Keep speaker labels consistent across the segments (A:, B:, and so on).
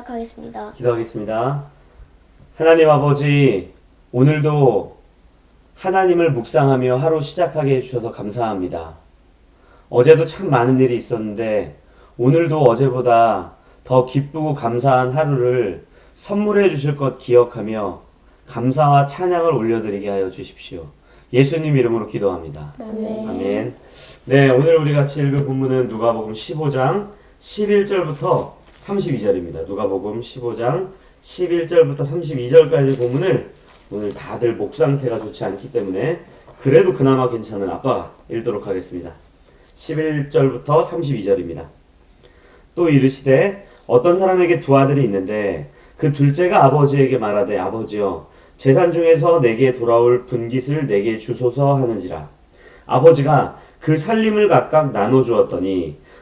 A: 시작하겠습니다.
B: 기도하겠습니다. 하나님 아버지, 오늘도 하나님을 묵상하며 하루 시작하게 해주셔서 감사합니다. 어제도 참 많은 일이 있었는데, 오늘도 어제보다 더 기쁘고 감사한 하루를 선물해 주실 것 기억하며 감사와 찬양을 올려드리게 하여 주십시오. 예수님 이름으로 기도합니다.
A: 아멘.
B: 아멘. 네, 오늘 우리 같이 읽을 본문은 누가복음 15장 11절부터 32절입니다. 누가복음 15장 11절부터 32절까지 본문을 오늘 다들 목 상태가 좋지 않기 때문에 그래도 그나마 괜찮은 아빠가 읽도록 하겠습니다. 11절부터 32절입니다. 또 이르시되 어떤 사람에게 두 아들이 있는데 그 둘째가 아버지에게 말하되 아버지여 재산 중에서 내게 돌아올 분깃을 내게 주소서 하는지라 아버지가 그 살림을 각각 나눠 주었더니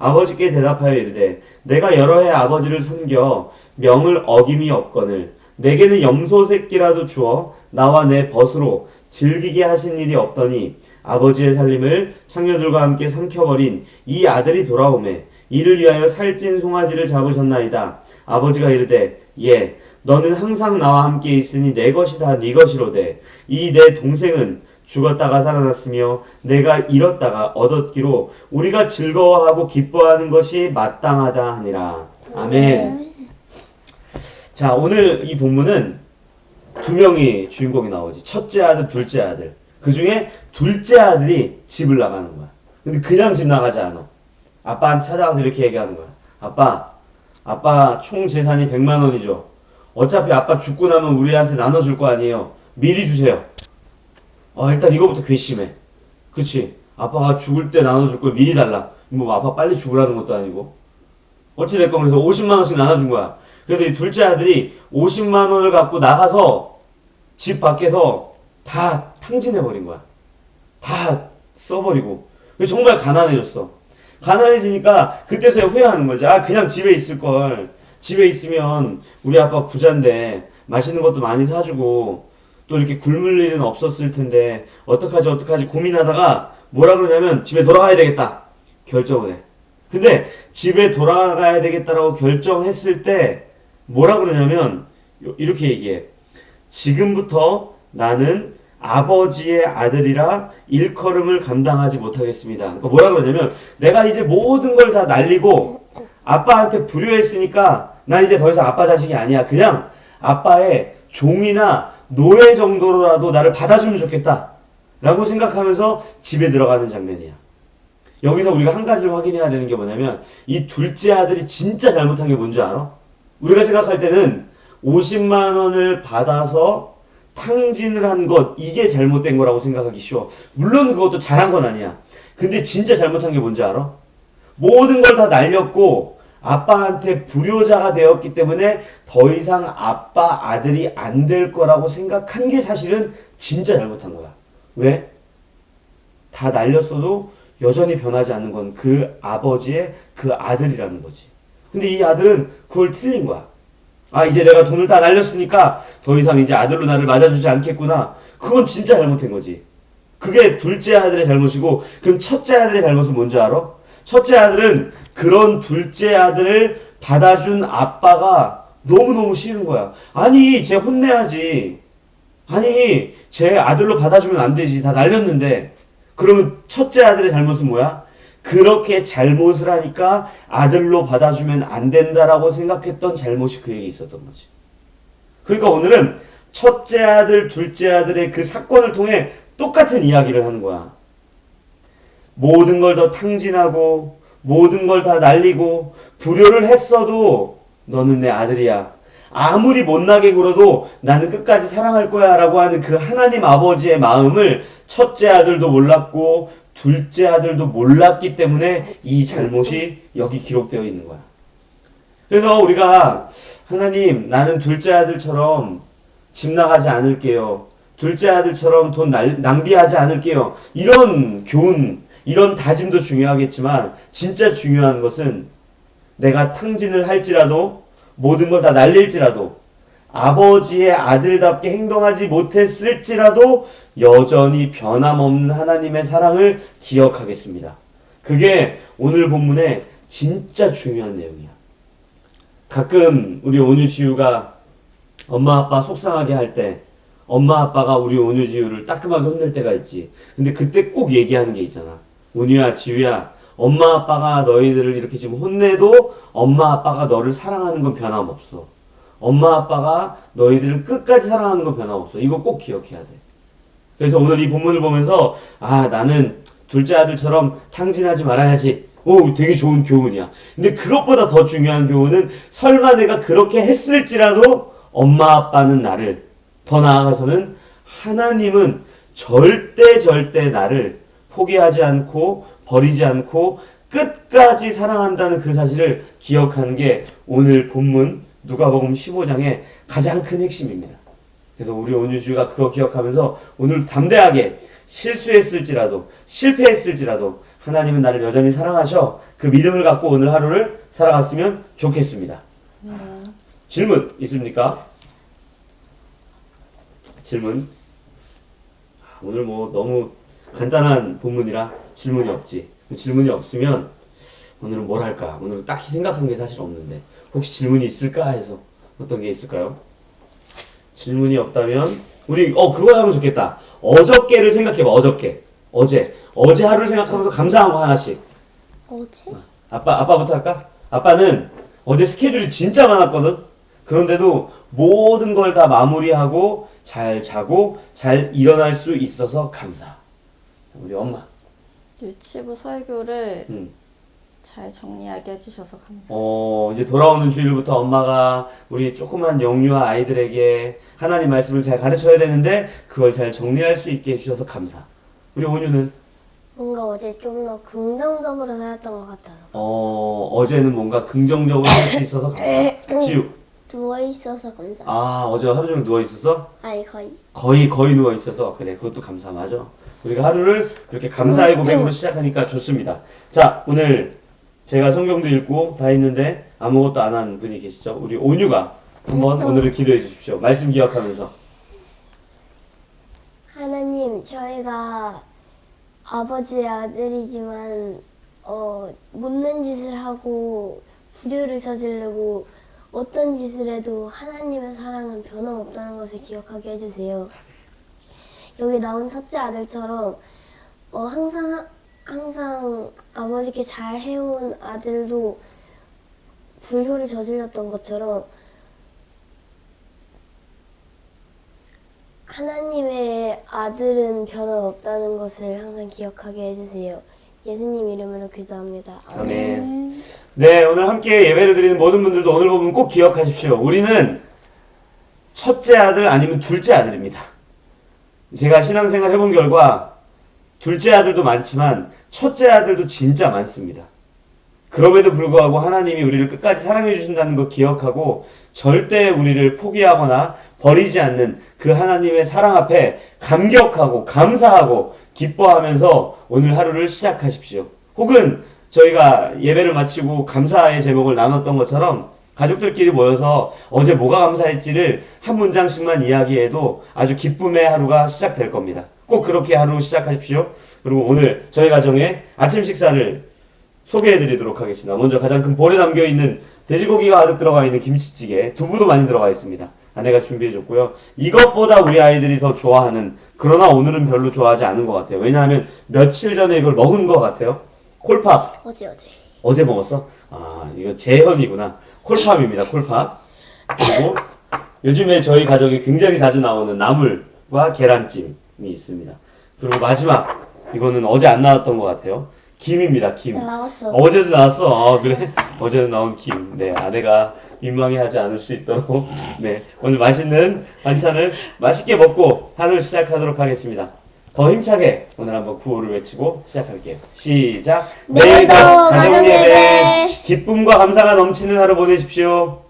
B: 아버지께 대답하여 이르되 내가 여러 해 아버지를 섬겨 명을 어김이 없거늘 내게는 염소 새끼라도 주어 나와 내 벗으로 즐기게 하신 일이 없더니 아버지의 살림을 창녀들과 함께 삼켜버린 이 아들이 돌아오매 이를 위하여 살찐 송아지를 잡으셨나이다. 아버지가 이르되 예 너는 항상 나와 함께 있으니 내 것이 다 네 것이로되 이 내 동생은 죽었다가 살아났으며 내가 잃었다가 얻었기로 우리가 즐거워하고 기뻐하는 것이 마땅하다 하니라. 아멘. 자 오늘 이 본문은 두 명이 주인공이 나오지. 첫째 아들 둘째 아들. 그 중에 둘째 아들이 집을 나가는 거야. 근데 그냥 집 나가지 않아. 아빠한테 찾아가서 이렇게 얘기하는 거야. 아빠 아빠 총 재산이 100만 원이죠. 어차피 아빠 죽고 나면 우리한테 나눠줄 거 아니에요. 미리 주세요 아 일단 이거부터 괘씸해 그치 아빠가 죽을 때 나눠줄 걸 미리 달라 뭐 아빠 빨리 죽으라는 것도 아니고 어찌됐건 그래서 50만 원씩 나눠준 거야 그래서 이 둘째 아들이 50만 원을 갖고 나가서 집 밖에서 다 탕진해버린 거야. 다 써버리고. 정말 가난해졌어. 가난해지니까 그때서야 후회하는 거지. 아, 그냥 집에 있을걸. 집에 있으면 우리 아빠 부자인데 맛있는 것도 많이 사주고 또 이렇게 굶을 일은 없었을 텐데 어떡하지 어떡하지 고민하다가 뭐라 그러냐면 집에 돌아가야 되겠다. 결정을 해. 근데 집에 돌아가야 되겠다라고 결정했을 때 뭐라 그러냐면 요- 이렇게 얘기해. 지금부터 나는 아버지의 아들이라 일컬음을 감당하지 못하겠습니다. 그러니까 뭐라 그러냐면 내가 이제 모든 걸 다 날리고 아빠한테 불효했으니까 난 이제 더 이상 아빠 자식이 아니야. 그냥 아빠의 종이나 노예 정도로라도 나를 받아주면 좋겠다. 라고 생각하면서 집에 들어가는 장면이야. 여기서 우리가 한 가지를 확인해야 되는 게 뭐냐면 이 둘째 아들이 진짜 잘못한 게 뭔지 알아? 우리가 생각할 때는 50만 원을 받아서 탕진을 한 것 이게 잘못된 거라고 생각하기 쉬워. 물론 그것도 잘한 건 아니야. 근데 진짜 잘못한 게 뭔지 알아? 모든 걸 다 날렸고 아빠한테 불효자가 되었기 때문에 더 이상 아빠 아들이 안 될 거라고 생각한 게 사실은 진짜 잘못한 거야. 왜? 다 날렸어도 여전히 변하지 않는 건 그 아버지의 그 아들이라는 거지. 근데 이 아들은 그걸 틀린 거야. 아, 이제 내가 돈을 다 날렸으니까 더 이상 이제 아들로 나를 맞아주지 않겠구나. 그건 진짜 잘못된 거지. 그게 둘째 아들의 잘못이고, 그럼 첫째 아들의 잘못은 뭔지 알아? 첫째 아들은 그런 둘째 아들을 받아준 아빠가 너무너무 싫은 거야. 아니, 쟤 혼내야지. 아니, 쟤 아들로 받아주면 안 되지. 다 날렸는데. 그러면 첫째 아들의 잘못은 뭐야? 그렇게 잘못을 하니까 아들로 받아주면 안 된다라고 생각했던 잘못이 그에게 있었던 거지. 그러니까 오늘은 첫째 아들, 둘째 아들의 그 사건을 통해 똑같은 이야기를 하는 거야. 모든 걸 더 탕진하고 모든 걸 다 날리고 불효를 했어도 너는 내 아들이야. 아무리 못나게 굴어도 나는 끝까지 사랑할 거야 라고 하는 그 하나님 아버지의 마음을 첫째 아들도 몰랐고 둘째 아들도 몰랐기 때문에 이 잘못이 여기 기록되어 있는 거야. 그래서 우리가 하나님 나는 둘째 아들처럼 집 나가지 않을게요. 둘째 아들처럼 돈 날- 낭비하지 않을게요. 이런 교훈, 이런 다짐도 중요하겠지만 진짜 중요한 것은 내가 탕진을 할지라도 모든 걸 다 날릴지라도 아버지의 아들답게 행동하지 못했을지라도 여전히 변함없는 하나님의 사랑을 기억하겠습니다. 그게 오늘 본문의 진짜 중요한 내용이야. 가끔 우리 온유지우가 엄마 아빠 속상하게 할 때 엄마 아빠가 우리 온유지우를 따끔하게 혼낼 때가 있지. 근데 그때 꼭 얘기하는 게 있잖아. 온유야, 지우야, 엄마 아빠가 너희들을 이렇게 지금 혼내도 엄마 아빠가 너를 사랑하는 건 변함없어. 엄마 아빠가 너희들을 끝까지 사랑하는 건 변함없어. 이거 꼭 기억해야 돼. 그래서 오늘 이 본문을 보면서 아 나는 둘째 아들처럼 탕진하지 말아야지. 오 되게 좋은 교훈이야. 근데 그것보다 더 중요한 교훈은 설마 내가 그렇게 했을지라도 엄마 아빠는 나를 더 나아가서는 하나님은 절대 절대 나를 포기하지 않고 버리지 않고 끝까지 사랑한다는 그 사실을 기억하는 게 오늘 본문 누가복음 15장의 가장 큰 핵심입니다. 그래서 우리 온유주가 그거 기억하면서 오늘 담대하게 실수했을지라도 실패했을지라도 하나님은 나를 여전히 사랑하셔 그 믿음을 갖고 오늘 하루를 살아갔으면 좋겠습니다. 질문 있습니까? 질문. 오늘 뭐 너무 간단한 본문이라 질문이 없지. 그 질문이 없으면 오늘은 뭘 할까? 오늘은 딱히 생각한 게 사실 없는데 혹시 질문이 있을까 해서 어떤 게 있을까요? 질문이 없다면 우리 어 그거 하면 좋겠다. 어저께를 생각해봐. 어저께 어제 어제 하루를 생각하면서 감사한 거 하나씩.
A: 어제?
B: 아빠 아빠부터 할까? 아빠는 어제 스케줄이 진짜 많았거든. 그런데도 모든 걸 다 마무리하고 잘 자고 잘 일어날 수 있어서 감사. 우리 엄마.
C: 유치부 설교를
B: 음.
C: 잘 정리하게 해주셔서 감사합니다.
B: 어, 이제 돌아오는 주일부터 엄마가 우리 조그만 영유아 아이들에게 하나님 말씀을 잘 가르쳐야 되는데 그걸 잘 정리할 수 있게 해주셔서 감사. 우리 온유는
A: 뭔가 어제 좀 더 긍정적으로 살았던 것 같아서
B: 어, 어제는 뭔가 긍정적으로 할 수 있어서 감사. 지우.
A: 누워 있어서 감사.
B: 아, 어제 하루 종일 누워 있었어?
A: 아니 거의
B: 거의 거의 누워 있어서 그래 그것도 감사 맞아. 우리가 하루를 이렇게 감사의 고백으로 시작하니까 좋습니다. 자 오늘 제가 성경도 읽고 다 했는데 아무것도 안 한 분이 계시죠? 우리 온유가 한번 오늘을 기도해 주십시오. 말씀 기억하면서.
A: 하나님 저희가 아버지의 아들이지만 어 묻는 짓을 하고 불효를 저지르고 어떤 짓을 해도 하나님의 사랑은 변함없다는 것을 기억하게 해주세요. 여기 나온 첫째 아들처럼 어 항상 항상 아버지께 잘 해온 아들도 불효를 저질렀던 것처럼 하나님의 아들은 변함없다는 것을 항상 기억하게 해주세요. 예수님 이름으로 기도합니다.
B: 아멘. 네 오늘 함께 예배를 드리는 모든 분들도 오늘 부분 꼭 기억하십시오. 우리는 첫째 아들 아니면 둘째 아들입니다. 제가 신앙생활 해본 결과 둘째 아들도 많지만 첫째 아들도 진짜 많습니다. 그럼에도 불구하고 하나님이 우리를 끝까지 사랑해 주신다는 거 기억하고 절대 우리를 포기하거나 버리지 않는 그 하나님의 사랑 앞에 감격하고 감사하고 기뻐하면서 오늘 하루를 시작하십시오. 혹은 저희가 예배를 마치고 감사의 제목을 나눴던 것처럼 가족들끼리 모여서 어제 뭐가 감사했지를 한 문장씩만 이야기해도 아주 기쁨의 하루가 시작될 겁니다. 꼭 그렇게 하루 시작하십시오. 그리고 오늘 저희 가정의 아침 식사를 소개해 드리도록 하겠습니다. 먼저 가장 큰 볼에 담겨 있는 돼지고기가 가득 들어가 있는 김치찌개, 두부도 많이 들어가 있습니다. 아내가 준비해 줬고요. 이것보다 우리 아이들이 더 좋아하는, 그러나 오늘은 별로 좋아하지 않은 것 같아요. 왜냐하면 며칠 전에 이걸 먹은 것 같아요. 콜팝.
A: 어제 어제.
B: 어제 먹었어? 아, 이거 재현이구나. 콜팝입니다, 콜팝. 그리고 요즘에 저희 가정에 굉장히 자주 나오는 나물과 계란찜이 있습니다. 그리고 마지막, 이거는 어제 안 나왔던 것 같아요. 김입니다, 김.
A: 나왔어.
B: 어제도 나왔어. 아, 그래? 어제는 나온 김. 네, 아내가 민망해 하지 않을 수 있도록. 네, 오늘 맛있는 반찬을 맛있게 먹고 하루 시작하도록 하겠습니다. 더 힘차게 오늘 한번 구호를 외치고 시작할게요. 시작.
A: 내일도 가정 예배.
B: 기쁨과 감사가 넘치는 하루 보내십시오.